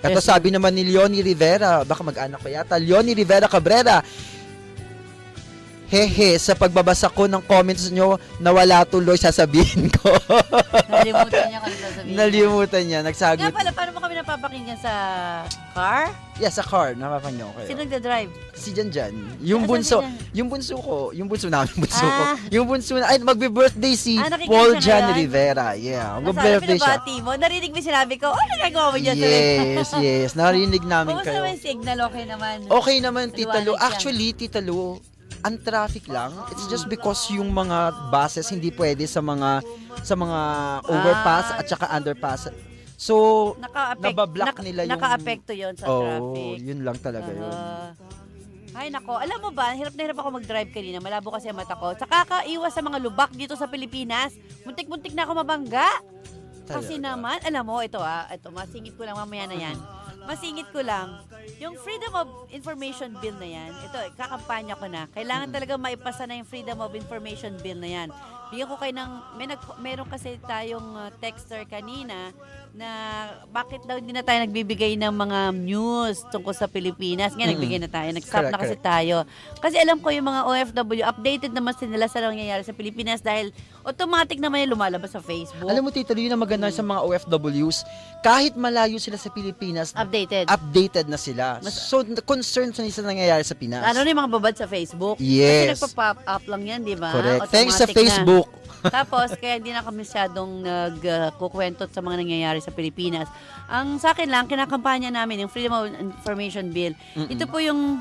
Ito Yes, sabi naman ni Leonie Rivera, baka mag-anak ko yata, Leonie Rivera Cabrera, Hehe, sa pagbabasa ko ng comments nyo, nawala tuloy sasabihin ko. Nalimutan niya kami sasabihin. Nalimutan niya, Nga nagsaglit. pala, paano mo kami napapakinggan sa car? Yeah, sa car, napapanyo ko. Sino nagda-drive? Si Jan Jan. Yung Nasaan bunso, si Jan? yung bunso ko, yung bunso namin, bunso ko. Ah. Yung bunso na, ay, magbe-birthday si Ah, Paul Jan? Rivera. Yeah, magbe-birthday siya. pinabati mo? Narinig mo sinabi ko, oh, nagagawa mo dyan. Yes, yes. Narinig namin Kumusta kayo. naman yung signal? Okay naman. Okay naman, Tita Lu. Actually, Tita Lu, ang traffic lang. It's just because yung mga buses hindi pwede sa mga sa mga overpass at saka underpass. So, nabablock naka- nila yung- Naka-apekto yun sa oh, traffic. yun lang talaga yun. Ah. ay nako, alam mo ba, hirap na hirap ako mag-drive kanina. Malabo kasi ang mata ko. Sa kakaiwas sa mga lubak dito sa Pilipinas, muntik-muntik na ako mabangga. Kasi naman, alam mo, ito ah, ito, masingit ko lang mamaya na yan. Masingit ko lang, yung Freedom of Information Bill na yan, ito, kakampanya ko na. Kailangan talaga maipasa na yung Freedom of Information Bill na yan. Bigyan ko kayo ng, may nag, meron kasi tayong uh, texter kanina na bakit daw hindi na tayo nagbibigay ng mga news tungkol sa Pilipinas. Ngayon, Mm. nagbigay na tayo. Nag-stop Correct, na kasi tayo. Kasi alam ko yung mga OFW, updated naman sila sa nangyayari sa Pilipinas dahil automatic naman yung lumalabas sa Facebook. Alam mo, Tita Lu, yun ang maganda sa mga OFWs. Kahit malayo sila sa Pilipinas, updated. updated na sila. Mas- so, concerned sa nangyayari sa Pinas. Ano na yung mga babad sa Facebook? Yes. Kasi nagpa-pop up lang yan, di ba? Correct. Thanks sa Automatic na. Facebook. Tapos, kaya hindi na kami masyadong nagkukwento sa mga nangyayari sa Pilipinas. Ang sa akin lang, kinakampanya namin, yung Freedom of Information Bill. Mm-mm. Ito po yung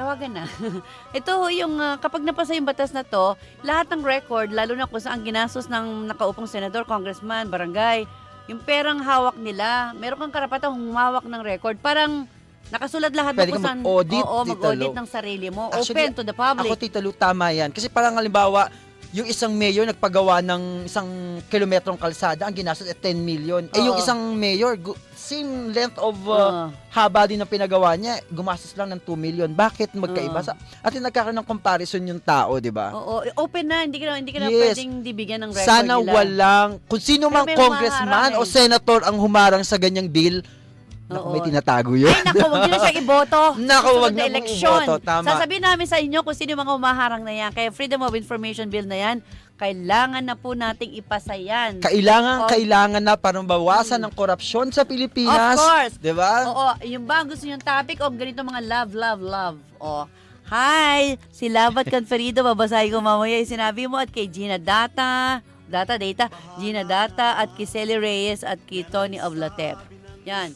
Tawagan na. Ito yung ah, kapag napasa yung batas na to, lahat ng record, lalo na kung saan ginastos ng nakaupong senador, congressman, barangay, yung perang hawak nila, meron kang karapatang humawak ng record. Parang nakasulat lahat Pwede kung saan- mag-audit, Oo, mag-audit ng sarili mo. Actually, open to the public. Ako, Tita Lu, tama yan. Kasi parang halimbawa, yung isang mayor nagpagawa ng isang kilometrong kalsada, ang ginastos ay 10 million. Eh, yung isang mayor, same length of uh, Oo. haba din ng pinagawa niya, gumastos lang ng 2 million. Bakit magkaiba? Sa, at yung nagkakaroon ng comparison yung tao, di ba? Oo, open na, hindi ka na, hindi ka na Yes. pwedeng dibigyan ng record Sana nila. walang, kung sino mang congressman humaharang o eh. senator ang humarang sa ganyang bill, naku, may tinatago yun. Ay, naku, wag nyo na siya iboto. Naku, Susunod wag na eleksyon. iboto, tama. Sasabihin namin sa inyo kung sino yung mga umaharang na yan. Kaya Freedom of Information Bill na yan, kailangan na po nating ipasa yan. Kailangan, Of- kailangan na para bawasan ang korupsyon sa Pilipinas. Of course. Di ba? Oo, yung ba ang gusto niyong topic o ganito mga love, love, love. O, hi, si Labat Conferido, babasahin ko mamaya yung sinabi mo at kay Gina Data, Data Data, Gina Data at kay Celly Reyes at kay Tony of Latep. Yan.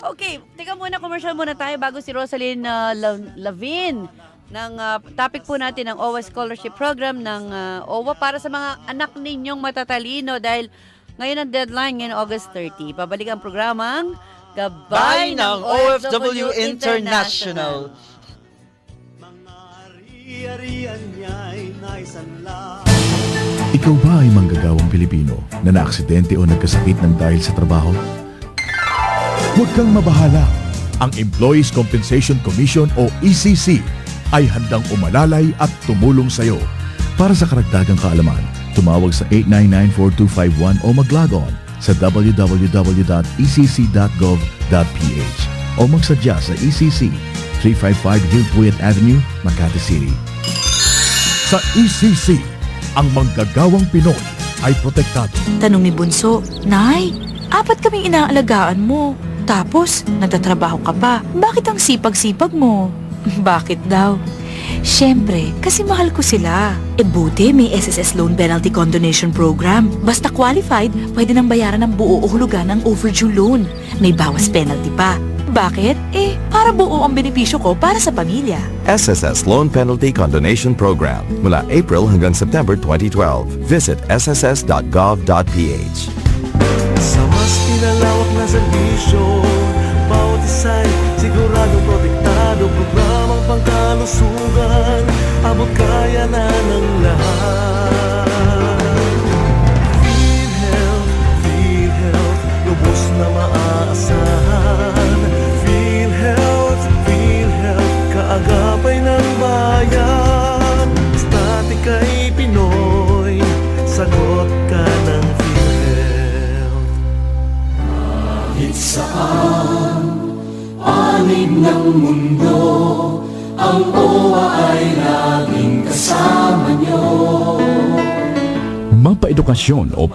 Okay, teka muna, commercial muna tayo bago si Rosaline uh, La- Lavin ng uh, topic po natin ng OWA Scholarship Program ng uh, OWA para sa mga anak ninyong matatalino dahil ngayon ang deadline, ngayon August 30. Pabalik ang programang Bay Gabay ng OFW International. Ari-arian niya'y naisanla Ikaw ba ay manggagawang Pilipino na naaksidente o nagkasakit ng dahil sa trabaho? Huwag kang mabahala. Ang Employees Compensation Commission o ECC ay handang umalalay at tumulong sa iyo. Para sa karagdagang kaalaman, tumawag sa 899-4251 o mag-log on sa www.ecc.gov.ph o magsadya sa ECC 355 Hillpuyat Avenue, Makati City. Sa ECC, ang manggagawang Pinoy ay protektado. Tanong ni Bunso, Nay, apat kaming inaalagaan mo. Tapos, nagtatrabaho ka pa. Bakit ang sipag-sipag mo? Bakit daw? Siyempre, kasi mahal ko sila. E buti may SSS Loan Penalty Condonation Program. Basta qualified, pwede nang bayaran ng buo o hulugan ng overdue loan. May bawas penalty pa. Bakit? Eh, para buo ang benepisyo ko para sa pamilya. SSS Loan Penalty Condonation Program mula April hanggang September 2012. Visit sss.gov.ph. Sa mas pinalawak na serbisyo Isa'y siguradong protektado Programang pangkalusugan Abot kaya na ng lahat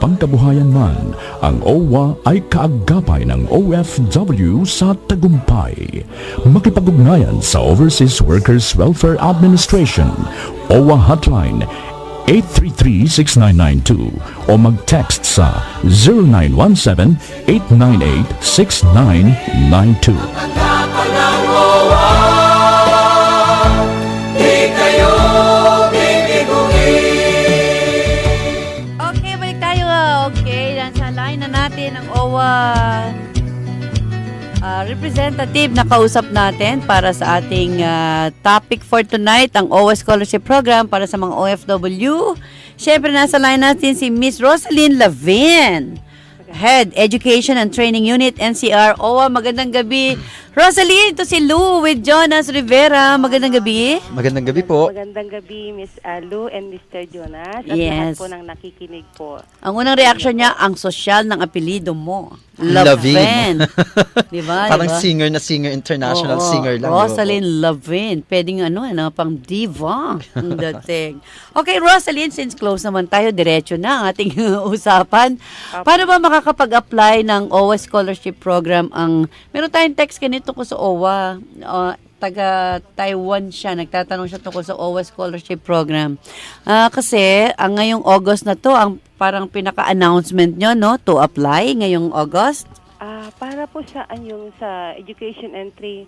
pangkabuhayan man, ang OWA ay kaagapay ng OFW sa tagumpay. Makipag-ugnayan sa Overseas Workers Welfare Administration, OWA Hotline 833-6992 o mag-text sa 0917-898-6992. Natin ang OWA ah, representative na kausap natin para sa ating ah, topic for tonight, ang OWA Scholarship Program para sa mga OFW. Siyempre, nasa line natin si Miss Rosalyn Lavin. Head Education and Training Unit, NCR. OWA, magandang gabi. Rosalyn, ito si Lou with Jonas Rivera. Magandang gabi. Magandang gabi po. Magandang gabi, Miss uh, Lou and Mr. Jonas. At Yes. lahat po ng nakikinig po. Ang unang reaction niya, ang sosyal ng apelido mo. Lavin. Lavin. Di ba? Parang Di ba? singer na singer, international Oo, singer lang. di ba po? Rosalind Lavin. Pwedeng ano, ano, pang diva dating. Okay, Rosalind, since close naman tayo, diretso na ang ating usapan. Paano ba makakapag-apply ng OWA Scholarship Program ang... Meron tayong text kanito ko sa OWA. Uh, taga Taiwan siya, nagtatanong siya tungkol sa OWA Scholarship Program. Ah, kasi, ang ngayong August na to, ang parang pinaka-announcement nyo, no, to apply ngayong August. Ah, para po sa yung sa education entry,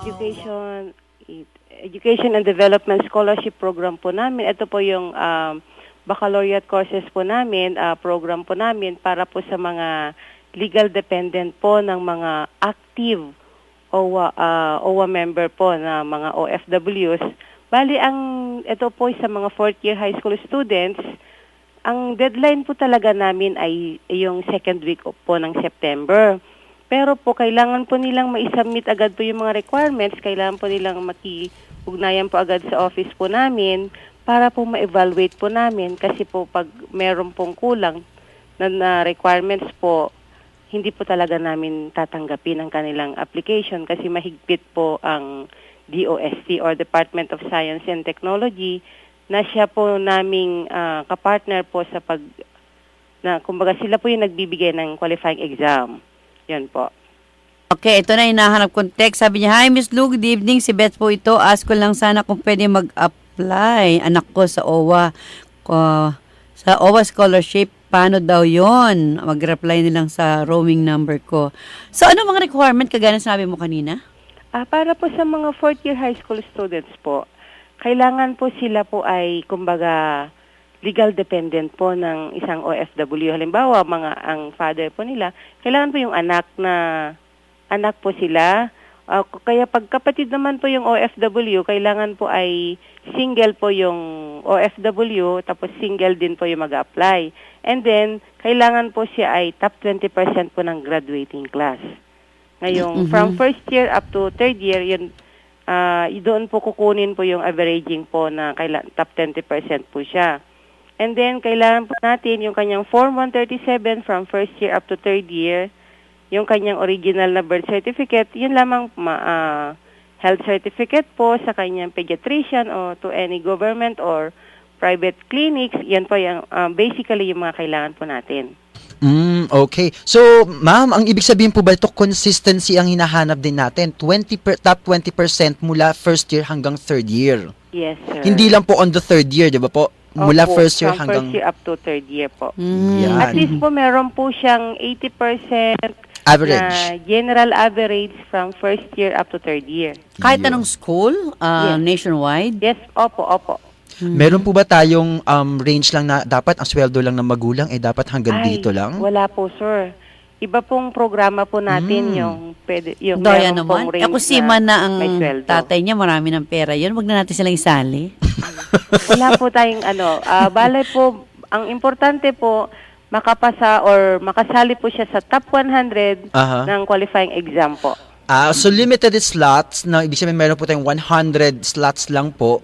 education education and development scholarship program po namin. Ito po yung um, baccalaureate courses po namin, ah, program po namin para po sa mga legal dependent po ng mga active OWA, ah, OWA member po na mga OFWs. Bali, ang ito po sa mga fourth year high school students, ang deadline po talaga namin ay yung second week po ng September. Pero po, kailangan po nilang ma-submit agad po yung mga requirements. Kailangan po nilang maki-ugnayan po agad sa office po namin para po ma-evaluate po namin. Kasi po, pag meron pong kulang na, na requirements po, hindi po talaga namin tatanggapin ang kanilang application kasi mahigpit po ang DOST or Department of Science and Technology na siya po naming ah, kapartner po sa pag na kumbaga sila po yung nagbibigay ng qualifying exam. Yan po. Okay, ito na hinahanap kong text. Sabi niya, Hi Miss Lou, good evening. Si Beth po ito. Ask ko lang sana kung pwede mag-apply anak ko sa OWA. Ko, sa OWA scholarship, paano daw yon Mag-reply nilang sa roaming number ko. So, ano mga requirement kagaya ng sabi mo kanina? Ah, para po sa mga fourth year high school students po, kailangan po sila po ay kumbaga legal dependent po ng isang OFW. Halimbawa, mga ang father po nila, kailangan po yung anak na anak po sila. K- kaya pag kapatid naman po yung OFW, kailangan po ay single po yung OFW, tapos single din po yung mag-apply. And then, kailangan po siya ay top 20% po ng graduating class. Ngayong from first year up to third year, yun, ah, doon po kukunin po yung averaging po na kaila, top 20% po siya. And then, kailangan po natin yung kanyang Form 137 from first year up to third year, yung kanyang original na birth certificate, yun lamang ma- ah, health certificate po sa kanyang pediatrician o to any government or private clinics, yan po yung ah, basically yung mga kailangan po natin. Mm, okay. So, ma'am, ang ibig sabihin po ba ito, consistency ang hinahanap din natin. 20 per, top 20% mula first year hanggang third year. Yes, sir. Hindi lang po on the third year, di ba po? Mula Opo, first year from hanggang... first year up to third year po. Mm. Yan. At least po meron po siyang 80% Average. na general average from first year up to third year. Kahit anong school, ah, Yes. nationwide? Yes, opo, opo. Meron po ba tayong um, range lang na dapat ang sweldo lang ng magulang eh dapat hanggang Ay, dito lang? Wala po, sir. Iba pong programa po natin Mm. yung pwede yung meron naman. pong range Ako si Man na ang tatay niya, marami ng pera yun. Huwag na natin silang isali. Wala po tayong ano, ah bale po ang importante po makapasa or makasali po siya sa top 100 Aha. ng qualifying exam po. Ah, so limited slots na ibig sabihin meron po tayong 100 slots lang po.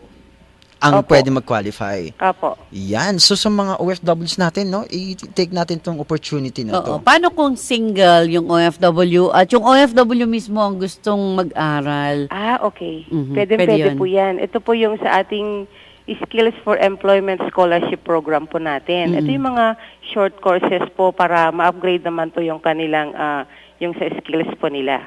Ang Opo. pwede mag-qualify. Apo. Yan. So sa mga OFWs natin, no, i-take natin tong opportunity na to. Oo. Paano kung single yung OFW at yung OFW mismo ang gustong mag-aral? Ah, okay. Mhm, Pwede, pwede pwede yun. po yan. Ito po yung sa ating Skills for Employment Scholarship Program po natin. Ito Mhm. yung mga short courses po para ma-upgrade naman po yung kanilang, ah, yung sa skills po nila.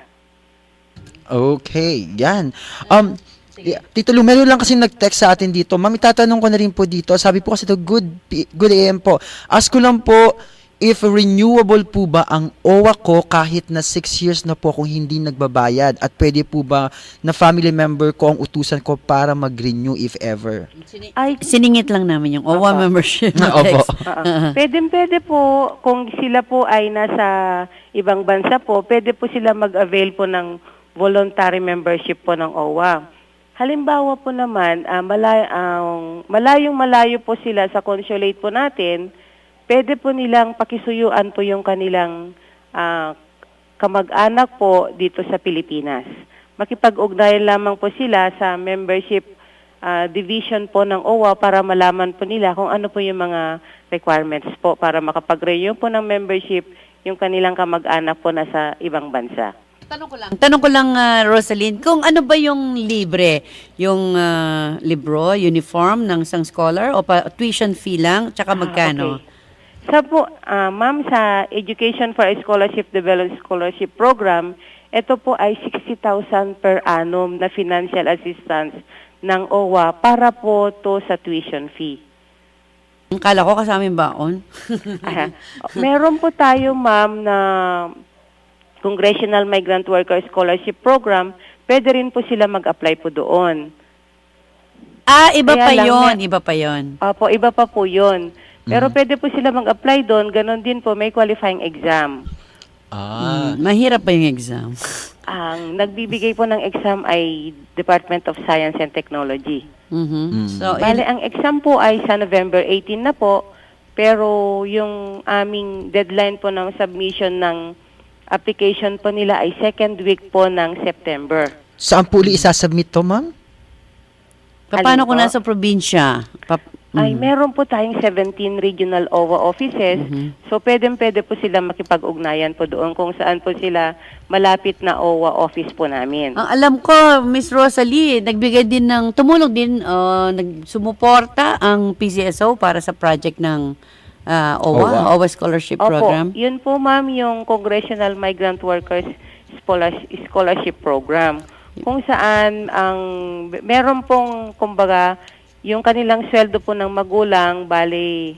Okay, yan. Um, yeah, Tito Lu, meron lang kasi nag-text sa atin dito. Ma'am, itatanong ko na rin po dito. Sabi po kasi to good, good AM po. Ask ko lang po, if renewable po ba ang OWA ko kahit na 6 years na po kung hindi nagbabayad? At pwede po ba na family member ko ang utusan ko para mag-renew if ever? Ay, Siningit lang namin yung OWA Opo. membership. Opo. text. Oo. Pwede, pwede po, kung sila po ay nasa ibang bansa po, pwede po sila mag-avail po ng voluntary membership po ng OWA. Halimbawa po naman, ah, malay, ang malayong malayo po sila sa consulate po natin, pwede po nilang pakisuyuan po yung kanilang ah, kamag-anak po dito sa Pilipinas. Makipag-ugnayan lamang po sila sa membership ah, division po ng OWA para malaman po nila kung ano po yung mga requirements po para makapag-renew po ng membership yung kanilang kamag-anak po nasa ibang bansa. Tanong ko lang, tanong ko lang ah, Rosalind, kung ano ba yung libre? Yung ah, libro, uniform ng isang scholar o pa, tuition fee lang, tsaka magkano? Okay. Sa po, ah, ma'am, sa Education for a Scholarship Development Scholarship Program, ito po ay 60,000 per annum na financial assistance ng OWA para po to sa tuition fee. Kala ko kasama yung baon. Aha. Meron po tayo, ma'am, na Congressional Migrant Worker Scholarship Program. Pwede rin po sila mag-apply po doon. ah, iba Kaya pa lang yon, na- iba pa yon. Opo, iba pa po yun. Pero pwede po sila mag-apply doon. Ganon din po, may qualifying exam. Ah. Mm, mahirap pa yung exam. Ang nagbibigay po ng exam ay Department of Science and Technology. Mhm. Mm. So, Bale, ang exam po ay sa November 18 na po, pero yung aming deadline po ng submission ng application po nila ay second week po ng September. Saan po uli isasubmit to, ma'am? paano alin kung po? nasa probinsya? Pa- Ay, Mhm. meron po tayong 17 regional OWA offices. Mhm. So, pwedeng-pwede po sila makipag-ugnayan po doon kung saan po sila malapit na OWA office po namin. Ang alam ko, Miss Rosalie, nagbigay din ng, tumulong din, uh, nagsumuporta ang PCSO para sa project ng ah, OWA, OWA, Scholarship Opo, Program. yun po ma'am yung Congressional Migrant Workers Scholar- Scholarship Program. Kung saan ang meron pong kumbaga yung kanilang sweldo po ng magulang bali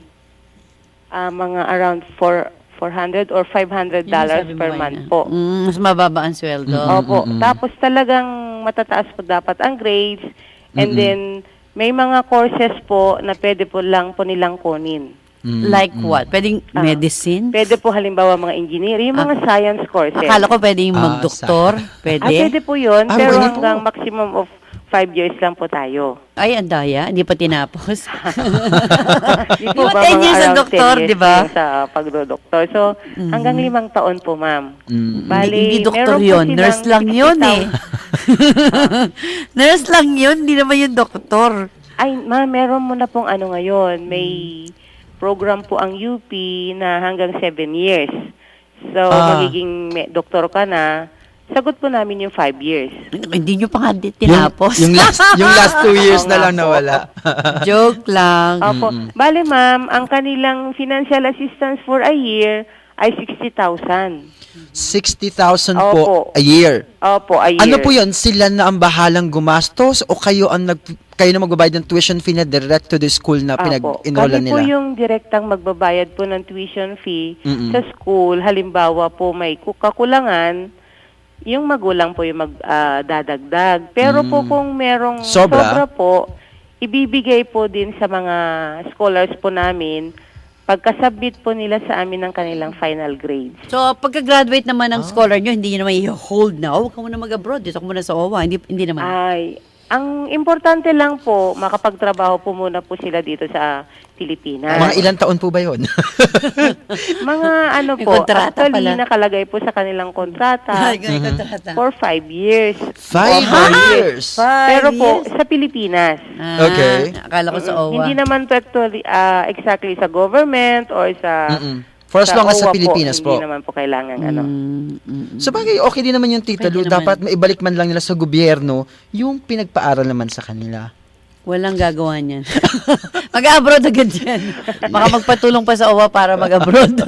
ah, mga around 4 400 or 500 Yun ang dollars per month po. Mm, mas mababa ang sweldo. Opo. Tapos talagang matataas po dapat ang grades and then may mga courses po na pwede po lang po nilang kunin. Like what? Pwedeng Ah. medicine? Pwede po halimbawa mga engineer, yung mga science courses. Akala ko pwedeng Ah, magdoktor. Pwede? Ah, pwede po yun, Ah, pero pwede po. hanggang maximum of five years lang po tayo. Ay, ang daya. Hindi pa tinapos. Di Di ba 10 mga years around doktor, 10 years di ba? po Sa pagdodoktor. So, hanggang limang taon po, ma'am. Mm. Bali, hindi, hindi doktor po yun. Nurse lang yun eh. 60,000 Nurse lang yun. Hindi naman yung doktor. Ay, ma'am, meron mo na pong ano ngayon. May program po ang UP na hanggang seven years. So, Ah. magiging me- doktor ka na. Sagot po namin yung five years. Hindi nyo pa nga di- Yung, tinapos. yung last yung last two years na lang nawala. Joke lang. Opo. Bale, ma'am, ang kanilang financial assistance for a year ay 60,000. 60,000 po Opo. a year. Opo, a year. Ano po 'yon? Sila na ang bahalang gumastos o kayo ang nag kayo na magbabayad ng tuition fee na direct to the school na Opo. pinag-enrollan Kami po nila? yung direktang magbabayad po ng tuition fee Mm-mm. sa school. Halimbawa po may ku- kakulangan, yung magulang po yung magdadagdag. Pero po Mm. kung merong Sobra? po, ibibigay po din sa mga scholars po namin pagkasabit po nila sa amin ng kanilang final grades. So, pagka-graduate naman Ah. ng scholar nyo, hindi nyo naman i-hold na, oh, huwag ka muna mag-abroad, dito ka muna sa OWA. Hindi, hindi naman. Ay, Ang importante lang po, makapagtrabaho po muna po sila dito sa Pilipinas. Mga ilang taon po ba yun? Mga ano May po, kontrata actually pala. nakalagay po sa kanilang kontrata Ay, ganun kontrata. for five years. Five Or years. Five Pero po, years? sa Pilipinas. Ah, Okay. Akala ko sa OWA. Hindi naman po actually, ah, exactly sa government or sa... Mm-mm. For as long as sa OWA Pilipinas po. Hindi naman po kailangan ano. Mm, mm, mm. Sa bagay, okay din naman yung. Pwede naman. Dapat maibalik man lang nila sa gobyerno yung pinagpaaral naman sa kanila. Walang gagawa niyan. Mag-abroad agad yan. Baka magpatulong pa sa OWA para mag-abroad.